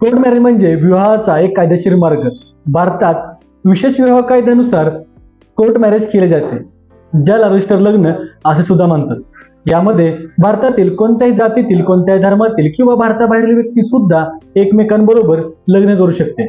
Court marriage म्हणजे विवाहाचा एक कायदेशीर मार्ग. भारतात विशेष विवाह कायद्यानुसार कोर्ट मॅरेज केले जाते ज्याला रजिस्टर लग्न असे सुद्धा म्हणतात. यामध्ये भारतातील कोणत्याही जातीतील कोणत्याही धर्मातील किंवा भारताबाहेरील व्यक्ती सुद्धा एकमेकांबरोबर लग्न करू शकते.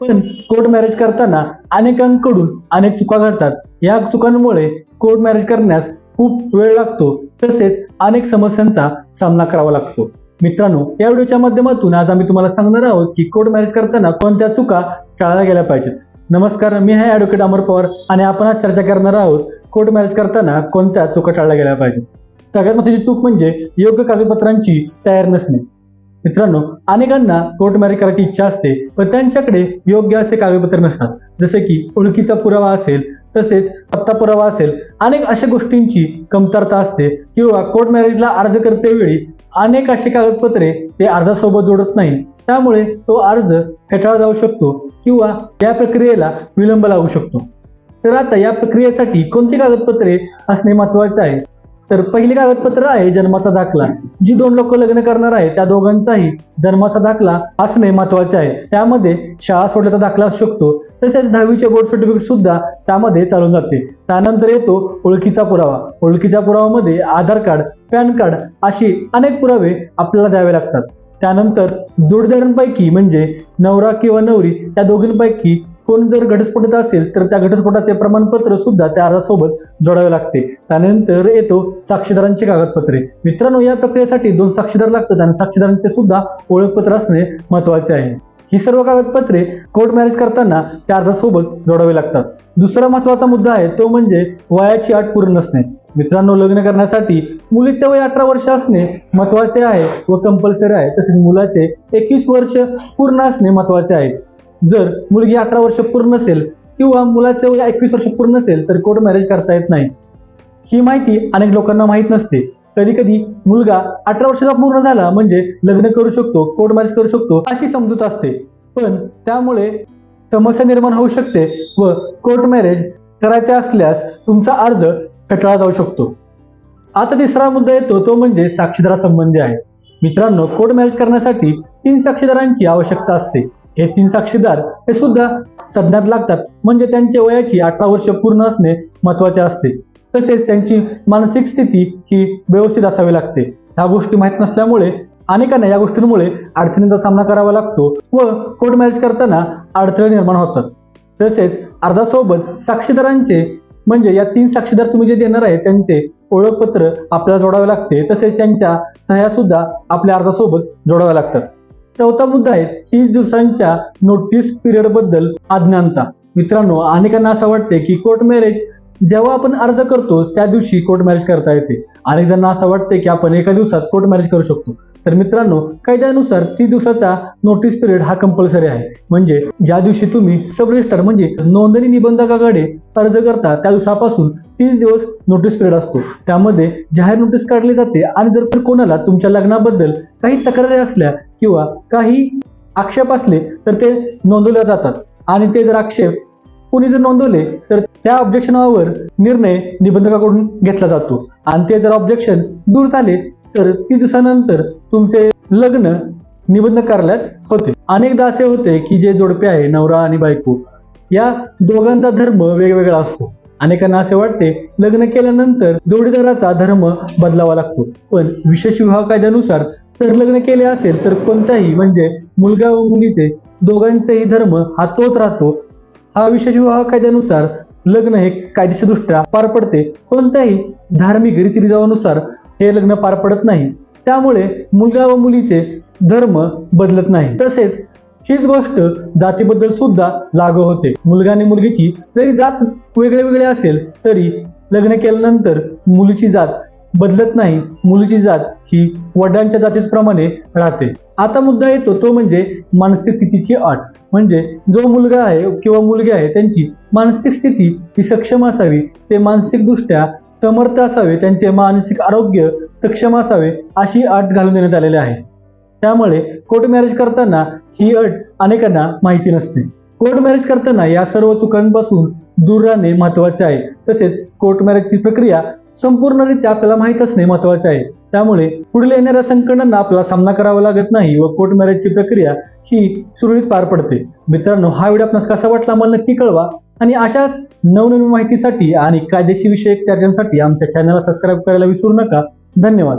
पण कोर्ट मॅरेज करताना अनेकांकडून अनेक चुका घडतात. या चुकांमुळे कोर्ट मॅरेज करण्यास खूप वेळ लागतो. तसेच अनेक समस्यांचा सामना करावा लागतो. मित्रांनो या व्हिडिओच्या माध्यमातून आज आम्ही तुम्हाला सांगणार आहोत की कोर्ट मॅरेज करताना कोणत्या चुका टाळल्या गेल्या पाहिजेत. नमस्कार मी आहे ॲडव्होकेट अमर पवार आणि आपण आज चर्चा करणार आहोत कोर्ट मॅरेज करताना कोणत्या चुका टाळल्या गेल्या पाहिजेत. सगळ्यात महत्वाची चूक म्हणजे योग्य कागदपत्रांची तयार नसणे. मित्रांनो अनेकांना कोर्ट मॅरेज करायची इच्छा असते पण त्यांच्याकडे योग्य असे कागदपत्र नसतात. जसे की ओळखीचा पुरावा असेल तसेच पत्ता पुरावा असेल अनेक अशा गोष्टींची कमतरता असते किंवा कोर्ट मॅरेजला अर्ज करतेवेळी अनेक अशी कागदपत्रे ते अर्जासोबत जोडत नाही त्यामुळे तो अर्ज फेटाळला जाऊ शकतो किंवा या प्रक्रियेला विलंब लागू शकतो. तर आता या प्रक्रियेसाठी कोणती कागदपत्रे असणे महत्त्वाचे आहे? तर पहिली कागदपत्र आहे जन्माचा दाखला. जी दोन लोक लग्न करणार आहे त्या दोघांचाही जन्माचा दाखला असणे महत्त्वाचे आहे. त्यामध्ये शाळा सोडल्याचा दाखला असू शकतो. तसेच दहावीचे बोर्ड सर्टिफिकेट सुद्धा त्यामध्ये चालून जाते. त्यानंतर येतो ओळखीचा पुरावा. ओळखीच्या पुरावामध्ये आधार कार्ड पॅन कार्ड अशी अनेक पुरावे आपल्याला द्यावे लागतात. त्यानंतर जोडदारांपैकी म्हणजे नवरा किंवा नवरी त्या दोघींपैकी कोण जर घटस्फोटत असेल तर त्या घटस्फोटाचे प्रमाणपत्र सुद्धा त्या अर्जासोबत जोडावे लागते. त्यानंतर येतो साक्षीदारांची कागदपत्रे. मित्रांनो या प्रक्रियेसाठी दोन साक्षीदार लागतात आणि साक्षीदारांचे सुद्धा ओळखपत्र असणे महत्त्वाचे आहे. ही सर्व कागदपत्रे कोर्ट मॅरेज करताना त्या अर्जासोबत जोडावे लागतात. दुसरा महत्त्वाचा मुद्दा आहे तो म्हणजे वयाची अट पूर्ण नसणे. मित्रांनो लग्न करण्यासाठी मुलीचे वय अठरा वर्ष असणे महत्त्वाचे आहे व कंपल्सरी आहे तसेच मुलाचे एकवीस वर्ष पूर्ण असणे महत्त्वाचे आहे. जर मुलगी अठरा वर्ष पूर्ण असेल किंवा मुलाचे वय एकवीस वर्ष पूर्ण असेल तर कोर्ट मॅरेज करता येत नाही. ही माहिती अनेक लोकांना माहीत नसते. कधी कधी मुलगा अठरा वर्षाचा पूर्ण झाला म्हणजे लग्न करू शकतो कोर्ट मॅरेज करू शकतो अशी समजूत असते. पण त्यामुळे समस्या निर्माण होऊ शकते व कोर्ट मॅरेज करायचे असल्यास तुमचा अर्ज फेटाळला जाऊ शकतो. आता तिसरा मुद्दा येतो तो म्हणजे साक्षीदारासंबंधी आहे. मित्रांनो कोर्ट मॅरेज करण्यासाठी तीन साक्षीदारांची आवश्यकता असते. हे तीन साक्षीदार हे सुद्धा सज्ञात लागतात. म्हणजे त्यांच्या वयाची अठरा वर्ष पूर्ण असणे महत्त्वाचे असते. तसेच त्यांची मानसिक स्थिती ही व्यवस्थित असावी लागते. ह्या गोष्टी माहीत नसल्यामुळे अनेकांना या गोष्टींमुळे अडचणींचा सामना करावा लागतो व कोर्ट मॅरेज करताना अडथळे निर्माण होतात. तसेच अर्जासोबत साक्षीदारांचे म्हणजे या तीन साक्षीदार तुम्ही जे देणार आहे त्यांचे ओळखपत्र आपल्याला जोडावे लागते. तसेच त्यांच्या सह्या सुद्धा आपल्या अर्जासोबत जोडाव्या लागतात. चौथा मुद्दा आहे तीस दिवसांच्या नोटीस पिरियडबद्दल अज्ञानता. मित्रांनो अनेकांना असं वाटते की कोर्ट मॅरेज जेव्हा आपण अर्ज करतो त्या दिवशी कोर्ट मॅरेज करता येते. अनेक जणांना असं वाटते की आपण एका दिवसात कोर्ट मॅरेज करू शकतो. तर मित्रांनो कायद्यानुसार तीस दिवसाचा नोटीस पिरियड हा कंपल्सरी आहे. म्हणजे ज्या दिवशी तुम्ही सब रजिस्टर म्हणजे नोंदणी निबंधकाकडे अर्ज करता त्या दिवसापासून तीस दिवस नोटीस पिरियड असतो. त्यामध्ये जाहीर नोटीस काढली जाते आणि जर तर कोणाला तुमच्या लग्नाबद्दल काही तक्रारी असल्या किंवा काही आक्षेप असले तर ते नोंदवल्या जातात. आणि ते जर आक्षेप कोणी जर नोंदवले तर त्या ऑब्जेक्शनावर निर्णय निबंधकाकडून घेतला जातो. आणि ते जर ऑब्जेक्शन दूर झाले तर तीस दिवसानंतर तुमचे लग्न निबंध कार्यालयात होते. अनेकदा असे होते की जे जोडपे आहे नवरा आणि बायको या दोघांचा धर्म वेगवेगळा असतो. अनेकांना असे वाटते लग्न केल्यानंतर जोडीदाराचा धर्म बदलावा लागतो. पण विशेष विवाह कायद्यानुसार तर लग्न केले असेल तर कोणताही म्हणजे मुलगा व मुलीचे दोघांचेही धर्म हा तोच राहतो हा विशेष विवाह कायद्यानुसार लग्न हे कायदेशीरदृष्ट्या पार पडते कोणत्याही धार्मिक रीतिरिवानुसार हे लग्न पार पडत नाही. त्यामुळे मुलगा व मुलीचे धर्म बदलत नाही. तसेच हीच गोष्ट जातीबद्दल सुद्धा लागू होते. मुलगा आणि मुलगीची जरी जात वेगळे वेगळे असेल तरी लग्न केल्यानंतर मुलीची जात बदलत नाही. मुलीची जात ही वडिलांच्या जातीप्रमाणे राहते. आता मुद्दा येतो तो म्हणजे मानसिक स्थितीची अट. म्हणजे जो मुलगा आहे किंवा मुलगी आहे त्यांची मानसिक स्थिती ही सक्षम असावी. ते मानसिकदृष्ट्या समर्थ असावे. त्यांचे मानसिक आरोग्य सक्षम असावे अशी अट घालून देण्यात आलेली आहे. त्यामुळे कोर्ट मॅरेज करताना ही अट अनेकांना माहिती नसते. कोर्ट मॅरेज करताना या सर्व चुकांपासून दूर राहणे महत्त्वाचे आहे. तसेच कोर्ट मॅरेजची प्रक्रिया संपूर्णरित्या आपल्याला माहीत असणे महत्त्वाचे आहे. त्यामुळे पुढील येणाऱ्या संकटांना आपला सामना करावा लागत नाही व कोर्ट मॅरेजची प्रक्रिया ही सुरळीत पार पडते. मित्रांनो हा व्हिडिओ आपणास कसा वाटला मला नक्की कळवा. आणि अशाच नवनवीन माहितीसाठी आणि कायदेशीर विषयक चर्चांसाठी आमच्या चॅनलला सबस्क्राईब करायला विसरू नका. धन्यवाद.